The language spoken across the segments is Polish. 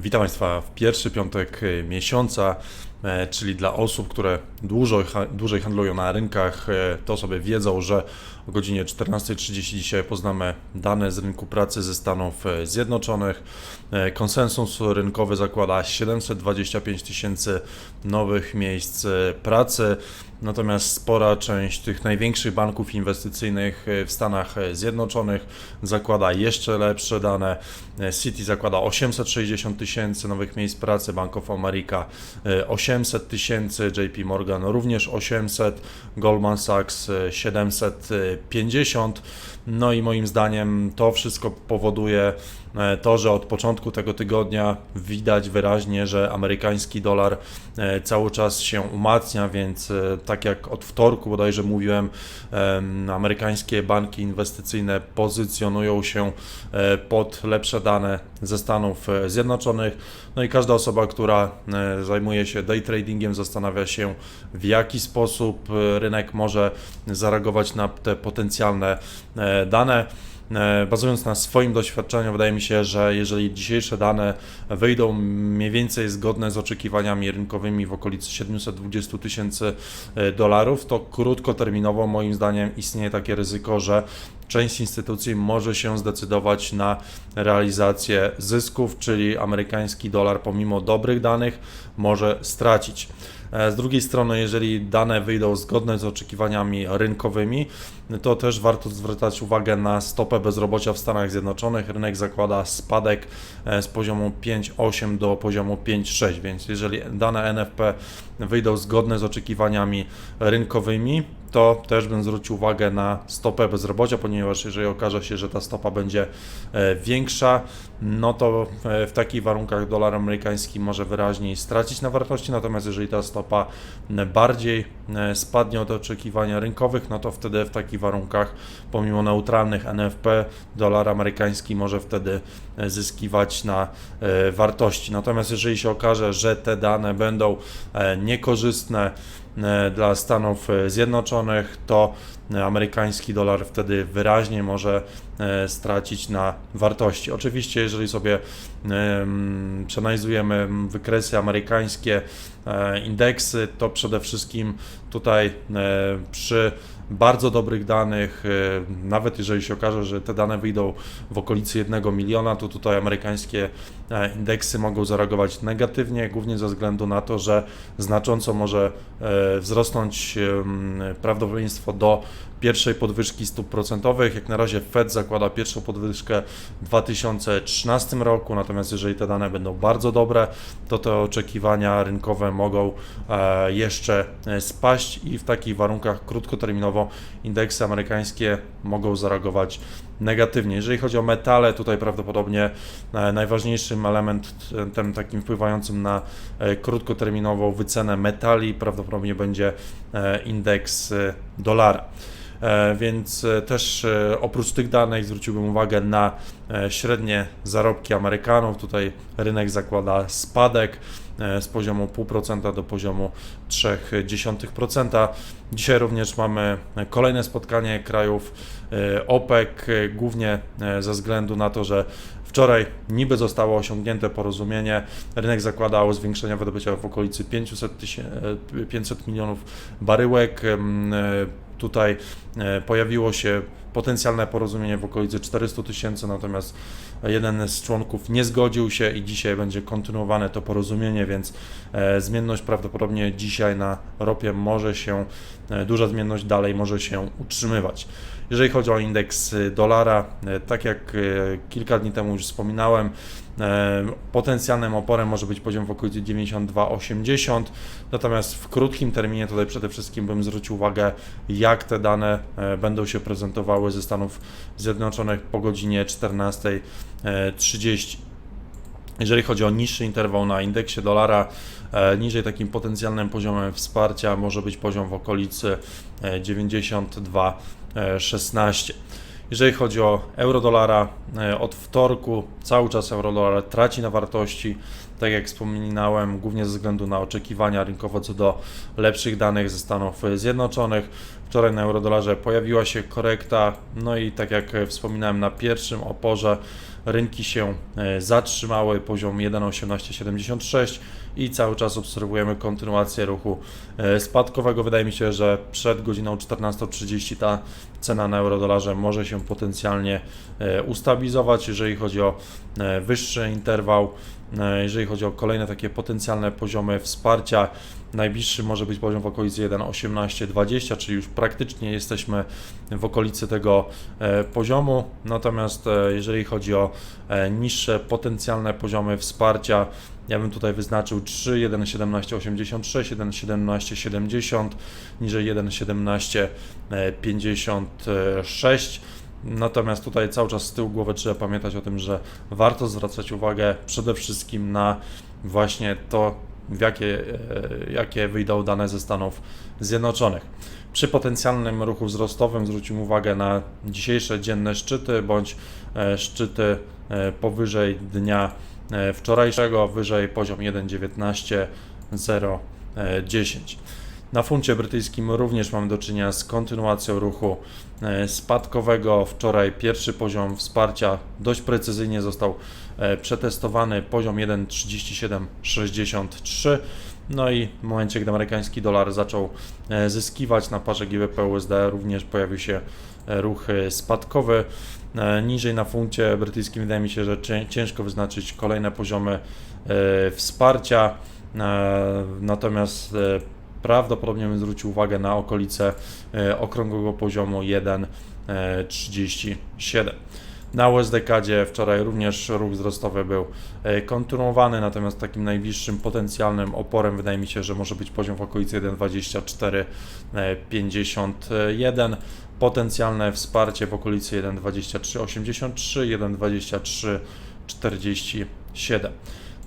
Witam Państwa w pierwszy piątek miesiąca, czyli dla osób, które dłużej, dłużej handlują na rynkach, e, to sobie wiedzą, że o godzinie 14.30 dzisiaj poznamy dane z rynku pracy ze Stanów e, Zjednoczonych. E, Konsensus rynkowy zakłada 725 tysięcy nowych miejsc e, pracy. Natomiast spora część tych największych banków inwestycyjnych e, w Stanach e, Zjednoczonych zakłada jeszcze lepsze dane. E, Citi zakłada 860 tysięcy nowych miejsc pracy, Bank of America e, 800 tysięcy, JP Morgan również 800, Goldman Sachs e, 750. No i moim zdaniem to wszystko powoduje e, to, że od początku tego tygodnia widać wyraźnie, że amerykański dolar e, cały czas się umacnia, więc e, tak jak od wtorku bodajże mówiłem, em, amerykańskie banki inwestycyjne pozycjonują się e, pod lepsze dane ze Stanów e, Zjednoczonych. No i każda osoba, która e, zajmuje się day tradingiem, zastanawia się, w jaki sposób e, rynek może zareagować na te potencjalne e, dane. E, Bazując na swoim doświadczeniu, wydaje mi się, że jeżeli dzisiejsze dane wyjdą mniej więcej zgodne z oczekiwaniami rynkowymi w okolicy 720 tysięcy e, dolarów, to krótkoterminowo moim zdaniem istnieje takie ryzyko, że część instytucji może się zdecydować na realizację zysków, czyli amerykański dolar pomimo dobrych danych może stracić. E, Z drugiej strony, jeżeli dane wyjdą zgodne z oczekiwaniami rynkowymi, to też warto zwracać uwagę na stopę bezrobocia w Stanach Zjednoczonych. Rynek zakłada spadek e, z poziomu 5,8 do poziomu 5,6, więc jeżeli dane NFP wyjdą zgodne z oczekiwaniami rynkowymi, to też bym zwrócił uwagę na stopę bezrobocia, ponieważ jeżeli okaże się, że ta stopa będzie e, większa, no to e, w takich warunkach dolar amerykański może wyraźniej stracić na wartości, natomiast jeżeli ta stopa e, bardziej spadnie od oczekiwania rynkowych, no to wtedy w takich warunkach, pomimo neutralnych NFP, dolar amerykański może wtedy zyskiwać na wartości. Natomiast jeżeli się okaże, że te dane będą niekorzystne dla Stanów e, Zjednoczonych, to e, amerykański dolar wtedy wyraźnie może e, stracić na wartości. Oczywiście, jeżeli sobie em, przeanalizujemy wykresy amerykańskie, e, indeksy, to przede wszystkim tutaj e, przy bardzo dobrych danych, e, nawet jeżeli się okaże, że te dane wyjdą w okolicy 1 miliona, to tutaj amerykańskie e, indeksy mogą zareagować negatywnie, głównie ze względu na to, że znacząco może e, wzrosnąć prawdopodobieństwo do pierwszej podwyżki stóp procentowych. Jak na razie Fed zakłada pierwszą podwyżkę w 2013 roku, natomiast jeżeli te dane będą bardzo dobre, to te oczekiwania rynkowe mogą e, jeszcze e, spaść i w takich warunkach krótkoterminowo indeksy amerykańskie mogą zareagować negatywnie. Jeżeli chodzi o metale, tutaj prawdopodobnie e, najważniejszym elementem takim wpływającym na e, krótkoterminową wycenę metali prawdopodobnie będzie e, indeks dolara. E, Więc e, też e, oprócz tych danych zwróciłbym uwagę na średnie zarobki Amerykanów. Tutaj rynek zakłada spadek z poziomu 0,5% do poziomu 0,3%. Dzisiaj również mamy kolejne spotkanie krajów OPEC, głównie ze względu na to, że Wczoraj niby zostało osiągnięte porozumienie. Rynek zakładał zwiększenie wydobycia w okolicy 500, tysię- e, 500 milionów baryłek. Tutaj e, pojawiło się potencjalne porozumienie w okolicy 400 tysięcy, natomiast jeden z członków nie zgodził się i dzisiaj będzie kontynuowane to porozumienie, więc e, zmienność prawdopodobnie dzisiaj na ropie może się, e, duża zmienność dalej może się utrzymywać. Jeżeli chodzi o indeks dolara, tak jak kilka dni temu już wspominałem, potencjalnym oporem może być poziom w okolicy 92,80, natomiast w krótkim terminie tutaj przede wszystkim bym zwrócił uwagę, jak te dane e, będą się prezentowały ze Stanów Zjednoczonych po godzinie 14.30. Jeżeli chodzi o niższy interwał na indeksie dolara, e, niżej takim potencjalnym poziomem wsparcia może być poziom w okolicy e, 92,16. Jeżeli chodzi o euro-dolara, e, od wtorku cały czas euro-dolar traci na wartości. Tak jak wspominałem, głównie ze względu na oczekiwania rynkowe co do lepszych danych ze Stanów Zjednoczonych. Wczoraj na eurodolarze pojawiła się korekta, no i tak jak wspominałem na pierwszym oporze, rynki się e, zatrzymały, poziom 1,1876 i cały czas obserwujemy kontynuację ruchu e, spadkowego. Wydaje mi się, że przed godziną 14.30 ta cena na eurodolarze może się potencjalnie e, ustabilizować, jeżeli chodzi o wyższy interwał. Jeżeli chodzi o kolejne takie potencjalne poziomy wsparcia, najbliższy może być poziom w okolicy 1,1820, czyli już praktycznie jesteśmy w okolicy tego poziomu. Natomiast jeżeli chodzi o niższe potencjalne poziomy wsparcia, ja bym tutaj wyznaczył 3, 1,1786, 1,1770, niżej 1,1756. Natomiast tutaj cały czas z tyłu głowy trzeba pamiętać o tym, że warto zwracać uwagę przede wszystkim na właśnie to, jakie, e, jakie wyjdą dane ze Stanów Zjednoczonych. Przy potencjalnym ruchu wzrostowym zwróćmy uwagę na dzisiejsze dzienne szczyty bądź e, szczyty e, powyżej dnia wczorajszego, wyżej poziom 1,19,010. Na funcie brytyjskim również mamy do czynienia z kontynuacją ruchu spadkowego. Wczoraj pierwszy poziom wsparcia dość precyzyjnie został przetestowany, poziom 1,3763. No i w momencie, gdy amerykański dolar zaczął e, zyskiwać na parze GBP-USD, również pojawił się e, ruch e, spadkowy. Niżej na funcie brytyjskim wydaje mi się, że ciężko wyznaczyć kolejne poziomy wsparcia. Natomiast prawdopodobnie bym zwrócił uwagę na okolice okrągłego poziomu 1,37. Na USDKadzie wczoraj również ruch wzrostowy był e, kontynuowany, natomiast takim najbliższym potencjalnym oporem wydaje mi się, że może być poziom w okolicy 1,2451. Potencjalne wsparcie w okolicy 1,2383, 1,2347.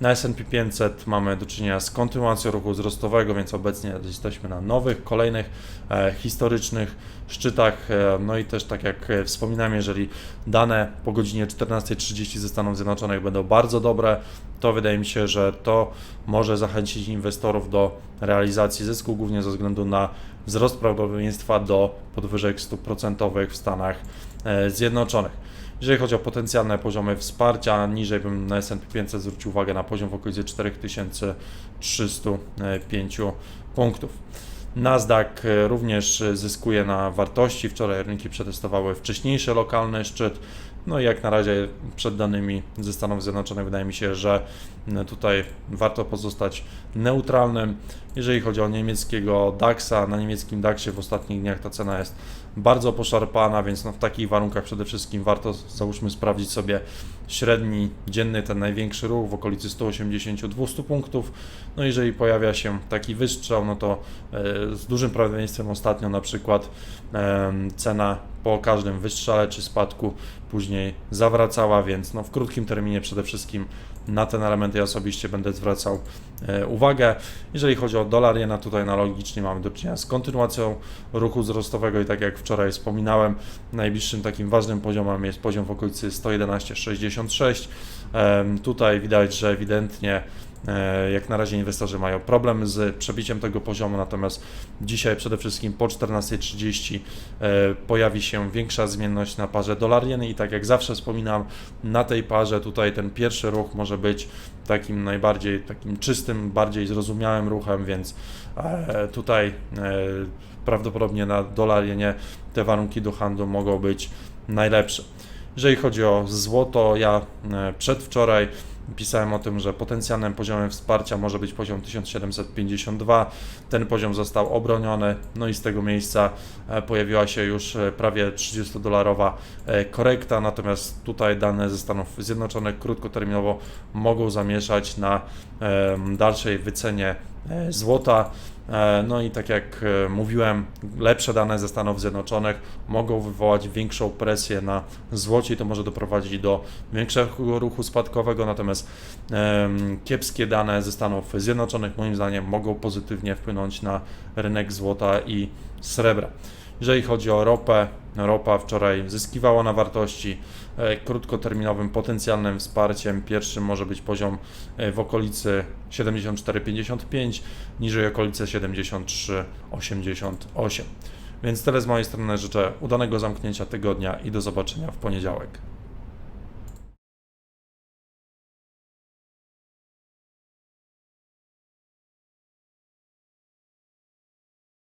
Na S&P 500 mamy do czynienia z kontynuacją ruchu wzrostowego, więc obecnie jesteśmy na nowych, kolejnych e, historycznych szczytach. E, no i też tak jak wspominałem, jeżeli dane po godzinie 14.30 ze Stanów Zjednoczonych będą bardzo dobre, to wydaje mi się, że to może zachęcić inwestorów do realizacji zysku, głównie ze względu na wzrost prawdopodobieństwa do podwyżek stóp procentowych w Stanach e, Zjednoczonych. Jeżeli chodzi o potencjalne poziomy wsparcia, niżej bym na S&P 500 zwrócił uwagę na poziom w okolicy 4305 punktów. Nasdaq również zyskuje na wartości. Wczoraj rynki przetestowały wcześniejszy lokalny szczyt. No i jak na razie przed danymi ze Stanów Zjednoczonych wydaje mi się, że tutaj warto pozostać neutralnym. Jeżeli chodzi o niemieckiego DAXa, na niemieckim DAXie w ostatnich dniach ta cena jest bardzo poszarpana, więc no w takich warunkach przede wszystkim warto załóżmy sprawdzić sobie średni dzienny, ten największy ruch w okolicy 180-200 punktów. No jeżeli pojawia się taki wystrzał, no to e, z dużym prawdopodobieństwem ostatnio na przykład cena po każdym wystrzale czy spadku później zawracała, więc no w krótkim terminie przede wszystkim na ten element ja osobiście będę zwracał e, uwagę. Jeżeli chodzi o dolar jena, tutaj analogicznie mamy do czynienia z kontynuacją ruchu wzrostowego i tak jak wczoraj wspominałem, najbliższym takim ważnym poziomem jest poziom w okolicy 111,66. Tutaj widać, że ewidentnie jak na razie inwestorzy mają problem z przebiciem tego poziomu, natomiast dzisiaj przede wszystkim po 14.30 e, pojawi się większa zmienność na parze dolar jen i tak jak zawsze wspominam, na tej parze tutaj ten pierwszy ruch może być takim najbardziej takim czystym, bardziej zrozumiałym ruchem, więc e, tutaj prawdopodobnie na dolar jenie te warunki do handlu mogą być najlepsze. Jeżeli chodzi o złoto, ja przedwczoraj Pisałem o tym, że potencjalnym poziomem wsparcia może być poziom 1752. Ten poziom został obroniony, no i z tego miejsca e, pojawiła się już e, prawie 30-dolarowa e, korekta, natomiast tutaj dane ze Stanów Zjednoczonych krótkoterminowo mogą zamieszać na dalszej wycenie złota. E, no i tak jak e, mówiłem, lepsze dane ze Stanów Zjednoczonych mogą wywołać większą presję na złocie i to może doprowadzić do większego ruchu spadkowego, natomiast kiepskie dane ze Stanów Zjednoczonych moim zdaniem mogą pozytywnie wpłynąć na rynek złota i srebra. Jeżeli chodzi o ropę, ropa wczoraj zyskiwała na wartości. E, Krótkoterminowym potencjalnym wsparciem pierwszym może być poziom e, w okolicy 74,55, niżej okolice 73,88. Więc tyle z mojej strony życzę udanego zamknięcia tygodnia i do zobaczenia w poniedziałek.